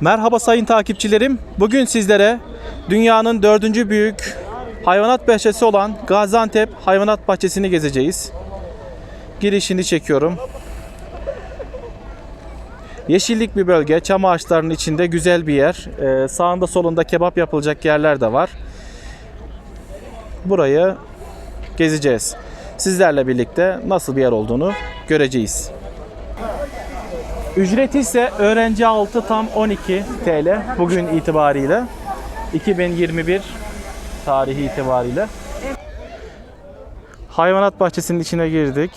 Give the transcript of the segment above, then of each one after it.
Merhaba sayın takipçilerim. Bugün sizlere dünyanın dördüncü büyük hayvanat bahçesi olan Gaziantep Hayvanat Bahçesi'ni gezeceğiz. Girişini çekiyorum. Yeşillik bir bölge, çam ağaçlarının içinde güzel bir yer. Ee, sağında solunda kebap yapılacak yerler de var. Burayı gezeceğiz. Sizlerle birlikte nasıl bir yer olduğunu göreceğiz. Ücreti ise öğrenci altı tam 12 TL bugün itibariyle. 2021 tarihi itibariyle. Hayvanat bahçesinin içine girdik.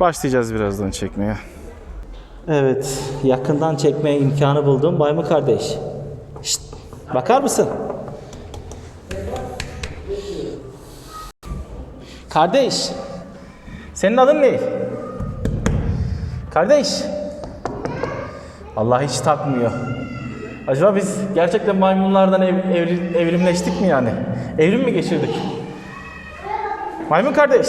Başlayacağız birazdan çekmeye. Evet, yakından çekme imkanı buldum. Baymu kardeş. Şşt, bakar mısın? Kardeş, Senin adın ne? Kardeş. Allah hiç takmıyor. Acaba biz gerçekten maymunlardan ev, evri- evrimleştik mi yani? Evrim mi geçirdik? Maymun kardeş.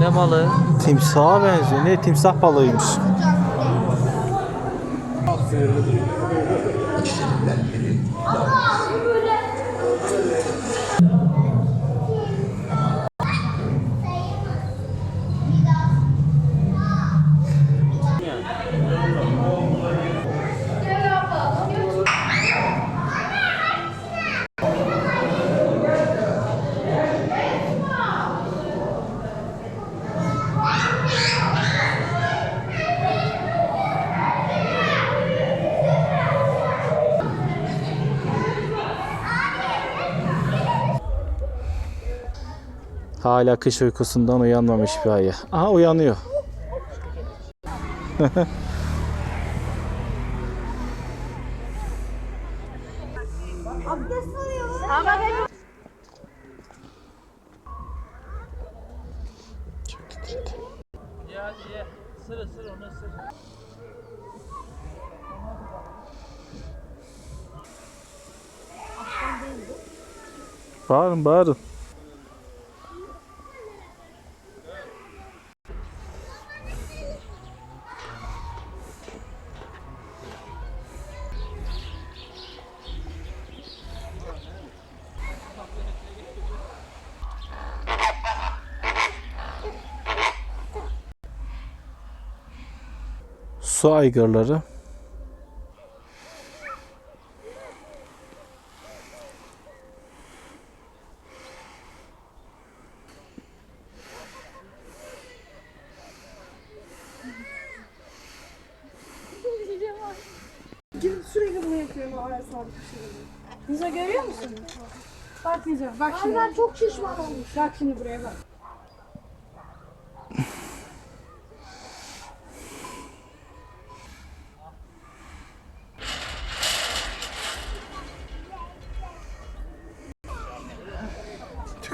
ne malı? Timsaha benziyor. Ne timsah balığıymış. Hala kış uykusundan uyanmamış bir ayı. Aha uyanıyor. Bağırın bağırın. Su aygırları. Gidip sürekli bunu yapıyorum o ara sabit bir şey. Nizo görüyor musun? Bak Nizo bak şimdi. ben çok şişman olmuş. Bak şimdi buraya bak.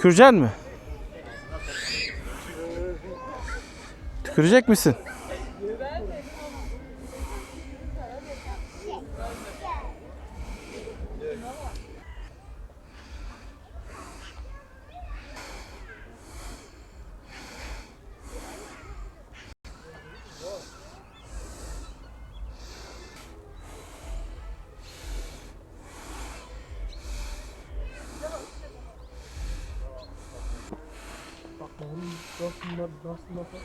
Tükürecek mi? Tükürecek misin? Nasıl nasıl nasıl